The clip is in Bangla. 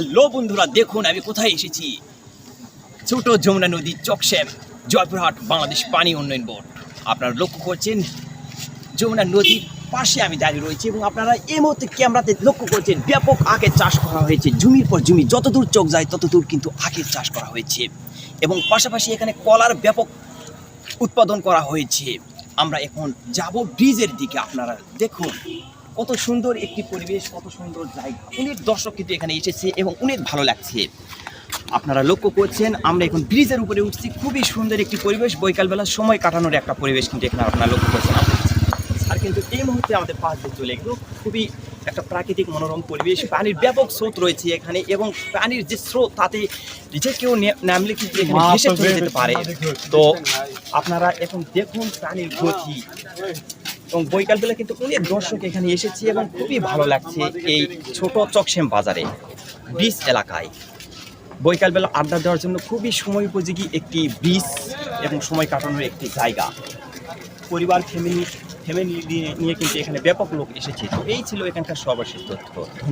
হ্যালো বন্ধুরা, দেখুন আমি কোথায় এসেছি। ছোট যমুনা নদী, চকশ্যাম, জয়পুরহাট, বাংলাদেশ পানি উন্নয়ন বোর্ড। আপনারা লক্ষ্য করছেন, যমুনা নদীর পাশে আমি দাঁড়িয়ে রয়েছি এবং আপনারা এই মুহূর্তে ক্যামেরাতে লক্ষ্য করছেন, ব্যাপক আখের চাষ করা হয়েছে। জমির পর জমি, যতদূর চোখ যায় তত দূর কিন্তু আখের চাষ করা হয়েছে। এবং পাশাপাশি এখানে কলার ব্যাপক উৎপাদন করা হয়েছে। আমরা এখন যাব ব্রিজের দিকে, আপনারা দেখুন। কত সুন্দর একটি পরিবেশ কত সুন্দর জায়গা। অনেক দর্শক কিন্তু এখানে এসেছে এবং অনেক ভালো লাগছে। আপনারা লক্ষ্য করছেন আমরা এখন ব্রিজের উপরে উঠছি। খুবই সুন্দর একটি পরিবেশ। বৈকালবেলা সময় কাটানোর একটা পরিবেশ কিন্তু এখানে আপনারা লক্ষ্য করছেন। আর কিন্তু এই মুহূর্তে আমাদের পাশ দিয়ে চলে গেল। খুবই একটা প্রাকৃতিক মনোরম পরিবেশ। পানির ব্যাপক স্রোত রয়েছে এখানে এবং পানির যে স্রোত তাতে যে কেউ নামলে কিন্তু এখানে ভেসে চলে যেতে পারে। তো আপনারা এখন দেখুন প্রাণীর গতি। এবং বৈকালবেলা কিন্তু অনেক দর্শক এখানে এসেছি এবং খুবই ভালো লাগছে এই ছোট চকশেম বাজারে, ব্রিজ এলাকায়। বৈকালবেলা আড্ডা দেওয়ার জন্য খুবই সময় উপযোগী একটি ব্রিজ এবং সময় কাটানোর একটি জায়গা। পরিবার ফ্যামিলি ফ্যামিলি নিয়ে কিন্তু এখানে ব্যাপক লোক এসেছে। তো এই ছিল এখানকার সর্বশেষ তথ্য।